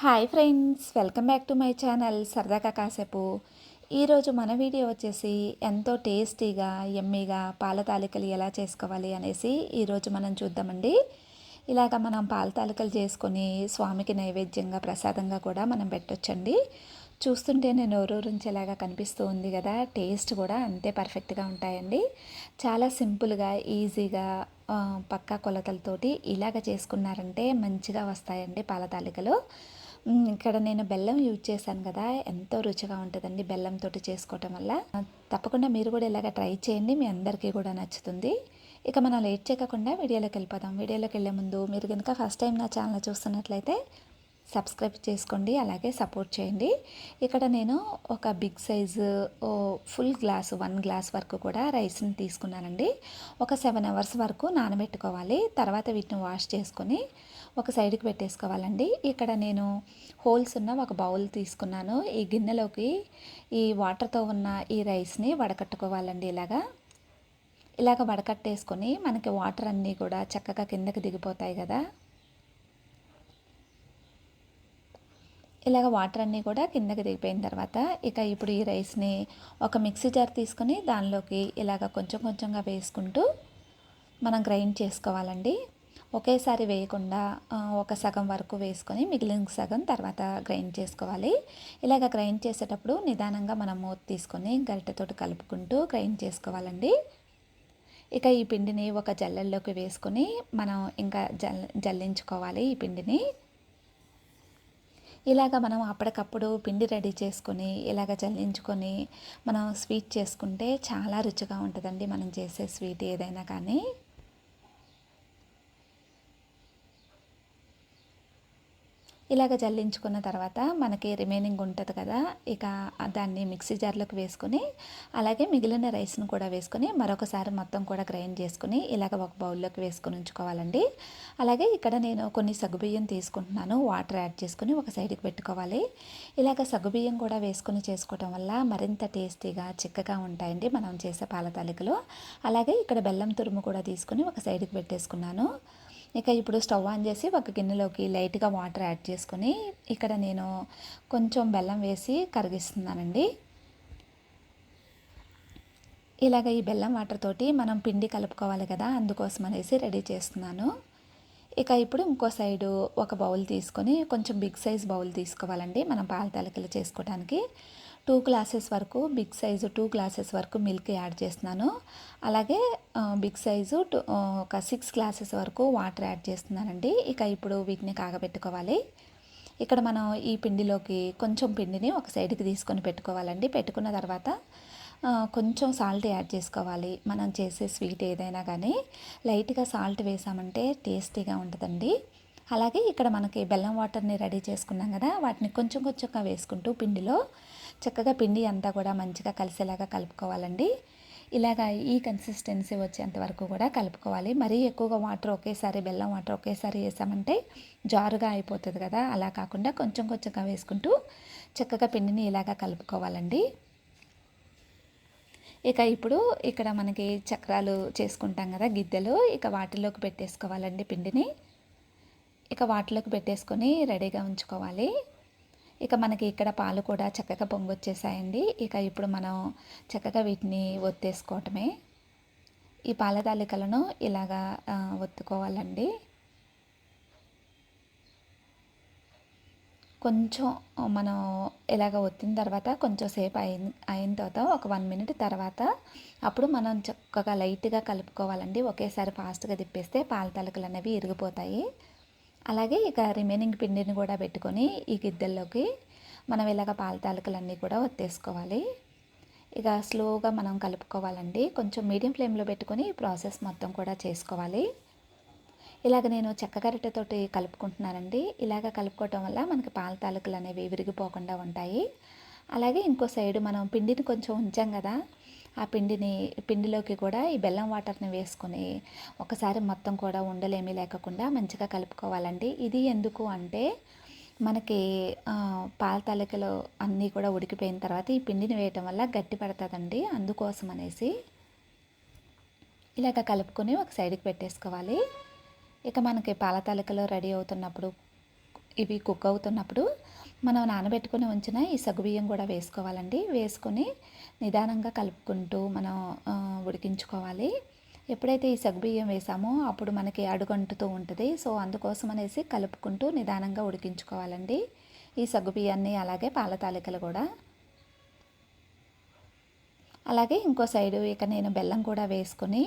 Hi friends welcome back to my channel సరదాగా కాసేపు. ఈరోజు మన వీడియో వచ్చేసి ఎంతో టేస్టీగా ఎమ్మీగా పాల తాలికలు ఎలా చేసుకోవాలి అనేసి ఈరోజు మనం చూద్దామండి. ఇలాగ మనం పాల తాలికలు చేసుకొని స్వామికి నైవేద్యంగా ప్రసాదంగా కూడా మనం పెట్టొచ్చండి. చూస్తుంటేనే నోరూరించేలాగా కనిపిస్తూ ఉంది కదా టేస్ట్ కూడా అంతే పర్ఫెక్ట్గా ఉంటాయండి. చాలా సింపుల్గా ఈజీగా పక్కా కొలతలతోటి ఇలాగ చేసుకున్నారంటే మంచిగా వస్తాయండి పాల తాలికలు. ఇక్కడ నేను బెల్లం యూజ్ చేశాను కదా ఎంతో రుచిగా ఉంటుందండి బెల్లంతో చేసుకోవటం వల్ల. తప్పకుండా మీరు కూడా ఇలాగ ట్రై చేయండి మీ అందరికీ కూడా నచ్చుతుంది. ఇక మనం లేట్ చేయకుండా వీడియోలోకి వెళ్ళిపోదాం. వీడియోలోకి వెళ్ళే ముందు మీరు కనుక ఫస్ట్ టైం నా ఛానల్ చూస్తున్నట్లయితే సబ్స్క్రైబ్ చేసుకోండి అలాగే సపోర్ట్ చేయండి. ఇక్కడ నేను ఒక బిగ్ సైజు ఓ ఫుల్ గ్లాస్ వన్ గ్లాస్ వరకు కూడా రైస్ని తీసుకున్నానండి. ఒక సెవెన్ అవర్స్ వరకు నానబెట్టుకోవాలి. తర్వాత వీటిని వాష్ చేసుకొని ఒక సైడ్కి పెట్టేసుకోవాలండి. ఇక్కడ నేను హోల్స్ ఉన్న ఒక బౌల్ తీసుకున్నాను. ఈ గిన్నెలోకి ఈ వాటర్తో ఉన్న ఈ రైస్ని వడకట్టుకోవాలండి ఇలాగా. ఇలాగ వడకట్టేసుకొని మనకి వాటర్ అన్నీ కూడా చక్కగా కిందకి దిగిపోతాయి కదా. ఇలాగ వాటర్ అన్నీ కూడా కిందకి దిగిపోయిన తర్వాత ఇక ఇప్పుడు ఈ రైస్ని ఒక మిక్సీ జార్ తీసుకొని దానిలోకి ఇలాగ కొంచెం కొంచెంగా వేసుకుంటూ మనం గ్రైండ్ చేసుకోవాలండి. ఒకేసారి వేయకుండా ఒక సగం వరకు వేసుకొని మిగిలిన సగం తర్వాత గ్రైండ్ చేసుకోవాలి. ఇలాగ గ్రైండ్ చేసేటప్పుడు నిదానంగా మనం మూత తీసుకొని గరిటెతోటి కలుపుకుంటూ గ్రైండ్ చేసుకోవాలండి. ఇక ఈ పిండిని ఒక జల్లెల్లోకి వేసుకొని మనం ఇంకా జల్ జల్లించుకోవాలి ఈ పిండిని. ఇలాగ మనం అప్పటికప్పుడు పిండి రెడీ చేసుకొని ఇలాగ చల్లించుకొని మనం స్వీట్ చేసుకుంటే చాలా రుచిగా ఉంటుందండి మనం చేసే స్వీట్ ఏదైనా కానీ. ఇలాగ జల్లించుకున్న తర్వాత మనకి రిమైనింగ్ ఉంటుంది కదా ఇక దాన్ని మిక్సీ జార్లోకి వేసుకొని అలాగే మిగిలిన రైస్ను కూడా వేసుకొని మరొకసారి మొత్తం కూడా గ్రైండ్ చేసుకుని ఇలాగ ఒక బౌల్లోకి వేసుకొని ఉంచుకోవాలండి. అలాగే ఇక్కడ నేను కొన్ని సగ్గుబియ్యం తీసుకుంటున్నాను వాటర్ యాడ్ చేసుకొని ఒక సైడ్కి పెట్టుకోవాలి. ఇలాగ సగ్గుబియ్యం కూడా వేసుకొని చేసుకోవటం వల్ల మరింత టేస్టీగా చిక్కగా ఉంటాయండి మనం చేసే పాల తాలికలు అలాగే ఇక్కడ బెల్లం తురుము కూడా తీసుకొని ఒక సైడ్కి పెట్టేసుకున్నాను. ఇక ఇప్పుడు స్టవ్ ఆన్ చేసి ఒక గిన్నెలోకి లైట్గా వాటర్ యాడ్ చేసుకొని ఇక్కడ నేను కొంచెం బెల్లం వేసి కరిగిస్తున్నానండి. ఇలాగ ఈ బెల్లం వాటర్ తోటి మనం పిండి కలుపుకోవాలి కదా అందుకోసం అనేసి రెడీ చేస్తున్నాను. ఇక ఇప్పుడు ఇంకో సైడు ఒక బౌల్ తీసుకొని కొంచెం బిగ్ సైజ్ బౌల్ తీసుకోవాలండి మనం పాల తలకలు చేసుకోవడానికి టూ గ్లాసెస్ వరకు బిగ్ సైజు టూ గ్లాసెస్ వరకు మిల్క్ యాడ్ చేస్తున్నాను. అలాగే బిగ్ సైజు టూ ఒక సిక్స్ గ్లాసెస్ వరకు వాటర్ యాడ్ చేస్తున్నానండి. ఇక ఇప్పుడు వీటిని కాగబెట్టుకోవాలి. ఇక్కడ మనం ఈ పిండిలోకి కొంచెం పిండిని ఒక సైడ్కి తీసుకొని పెట్టుకోవాలండి. పెట్టుకున్న తర్వాత కొంచెం సాల్ట్ యాడ్ చేసుకోవాలి. మనం చేసే స్వీట్ ఏదైనా కానీ లైట్గా సాల్ట్ వేసామంటే టేస్టీగా ఉంటుందండి. అలాగే ఇక్కడ మనకి బెల్లం వాటర్ని రెడీ చేసుకున్నాం కదా వాటిని కొంచెం కొంచెంగా వేసుకుంటూ పిండిలో చక్కగా పిండి అంతా కూడా మంచిగా కలిసేలాగా కలుపుకోవాలండి. ఇలాగ ఈ కన్సిస్టెన్సీ వచ్చేంత వరకు కూడా కలుపుకోవాలి. మరీ ఎక్కువగా వాటర్ ఒకేసారి బెల్లం వాటర్ ఒకేసారి వేసామంటే జారుగా అయిపోతుంది కదా. అలా కాకుండా కొంచెం కొంచెంగా వేసుకుంటూ చక్కగా పిండిని ఇలాగా కలుపుకోవాలండి. ఇక ఇప్పుడు ఇక్కడ మనకి చక్రాలు చేసుకుంటాం కదా గిద్దెలు. ఇక వాటిలోకి పెట్టేసుకోవాలండి పిండిని. ఇక వాటిలోకి పెట్టేసుకొని రెడీగా ఉంచుకోవాలి. ఇక మనకి ఇక్కడ పాలు కూడా చక్కగా పొంగొచ్చేసాయండి. ఇక ఇప్పుడు మనం చక్కగా వీటిని ఒత్తేసుకోవటమే. ఈ పాల తాలికలను ఇలాగా ఒత్తుకోవాలండి. కొంచెం మనం ఇలాగ ఒత్తిన తర్వాత కొంచెం సేపు అయిన అయిన తర్వాత ఒక వన్ మినిట్ తర్వాత అప్పుడు మనం చక్కగా లైట్గా కలుపుకోవాలండి. ఒకేసారి ఫాస్ట్గా తిప్పేస్తే పాల తలకలు అనేవి ఇరిగిపోతాయి. అలాగే ఇక రిమైనింగ్ పిండిని కూడా పెట్టుకొని ఈ గిద్దెల్లోకి మనం ఇలాగ పాల తాలకలన్నీ కూడా ఒత్తేసుకోవాలి. ఇక స్లోగా మనం కలుపుకోవాలండి. కొంచెం మీడియం ఫ్లేమ్లో పెట్టుకొని ఈ ప్రాసెస్ మొత్తం కూడా చేసుకోవాలి. ఇలాగ నేను చెక్క గరిటెతోటి కలుపుకుంటున్నానండి. ఇలాగ కలుపుకోవటం వల్ల మనకి పాల తాలకులు అనేవి విరిగిపోకుండా ఉంటాయి. అలాగే ఇంకో సైడు మనం పిండిని కొంచెం ఉంచాం కదా ఆ పిండిని పిండిలోకి కూడా ఈ బెల్లం వాటర్ని వేసుకొని ఒకసారి మొత్తం కూడా ఉండలేమీ లేకుండా మంచిగా కలుపుకోవాలండి. ఇది ఎందుకు అంటే మనకి పాల తాలికలు అన్నీ కూడా ఉడికిపోయిన తర్వాత ఈ పిండిని వేయటం వల్ల గట్టి పడుతుందండి. అందుకోసం అనేసి ఇలాగ కలుపుకొని ఒక సైడ్కి పెట్టేసుకోవాలి. ఇక మనకి పాల తాలికలు రెడీ అవుతున్నప్పుడు ఇవి కుక్ అవుతున్నప్పుడు మనం నానబెట్టుకుని ఉంచిన ఈ సగ్గుబియ్యం కూడా వేసుకోవాలండి. వేసుకొని నిదానంగా కలుపుకుంటూ మనం ఉడికించుకోవాలి. ఎప్పుడైతే ఈ సగ్గుబియ్యం వేసామో అప్పుడు మనకి అడుగంటుతూ ఉంటుంది. సో అందుకోసం అనేసి కలుపుకుంటూ నిదానంగా ఉడికించుకోవాలండి. ఈ సగ్గుబియ్యాన్ని అలాగే పాల తాలికలు కూడా. అలాగే ఇంకో సైడు ఇక నేను బెల్లం కూడా వేసుకొని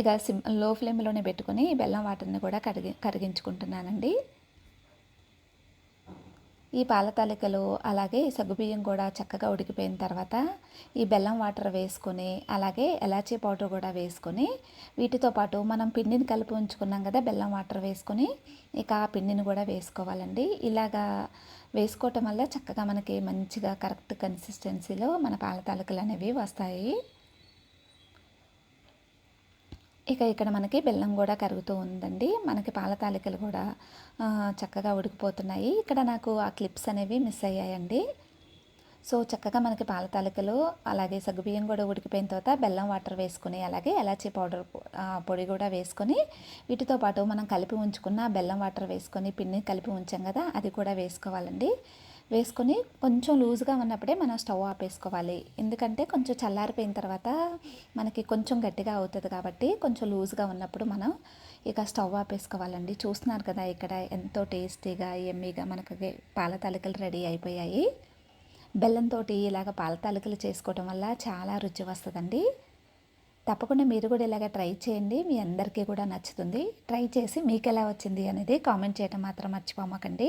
ఇక సిమ్లో ఫ్లేమ్లోనే పెట్టుకొని బెల్లం వాటర్ని కూడా కరిగి కరిగించుకుంటున్నానండి. ఈ పాల తాలికలు అలాగే సగ్గుబియ్యం కూడా చక్కగా ఉడికిపోయిన తర్వాత ఈ బెల్లం వాటర్ వేసుకొని అలాగే ఎలాచీ పౌడర్ కూడా వేసుకొని వీటితో పాటు మనం పిండిని కలిపి ఉంచుకున్నాం కదా బెల్లం వాటర్ వేసుకొని ఇక ఆ పిండిని కూడా వేసుకోవాలండి. ఇలాగా వేసుకోవటం వల్ల చక్కగా మనకి మంచిగా కరెక్ట్ కన్సిస్టెన్సీలో మన పాల తాలికలు అనేవి వస్తాయి. ఇక ఇక్కడ మనకి బెల్లం కూడా కరుగుతూ ఉందండి. మనకి పాల తాలికలు కూడా చక్కగా ఉడికిపోతున్నాయి. ఇక్కడ నాకు ఆ క్లిప్స్ అనేవి మిస్ అయ్యాయండి. సో చక్కగా మనకి పాల తాలికలు అలాగే సగ్గుబియ్యం కూడా ఉడికిపోయిన తర్వాత బెల్లం వాటర్ వేసుకుని అలాగే ఎలాచీ పౌడర్ పొడి కూడా వేసుకొని వీటితో పాటు మనం కలిపి ఉంచుకున్న బెల్లం వాటర్ వేసుకొని పిన్ని కలిపి ఉంచాం కదా అది కూడా వేసుకోవాలండి. వేసుకొని కొంచెం లూజ్గా ఉన్నప్పుడే మనం స్టవ్ ఆపేసుకోవాలి ఎందుకంటే కొంచెం చల్లారిపోయిన తర్వాత మనకి కొంచెం గట్టిగా అవుతుంది కాబట్టి కొంచెం లూజ్గా ఉన్నప్పుడు మనం ఇక స్టవ్ ఆపేసుకోవాలండి చూస్తున్నారు కదా ఇక్కడ ఎంతో టేస్టీగా ఎమ్మీగా మనకి పాల తాలికలు రెడీ అయిపోయాయి. బెల్లంతో ఇలాగ పాల తాలికలు చేసుకోవడం వల్ల చాలా రుచి వస్తుందండి. తప్పకుండా మీరు కూడా ఇలాగ ట్రై చేయండి. మీ అందరికీ కూడా నచ్చుతుంది. ట్రై చేసి మీకు ఎలా వచ్చింది అనేది కామెంట్ చేయడం మాత్రం మర్చిపోమకండి.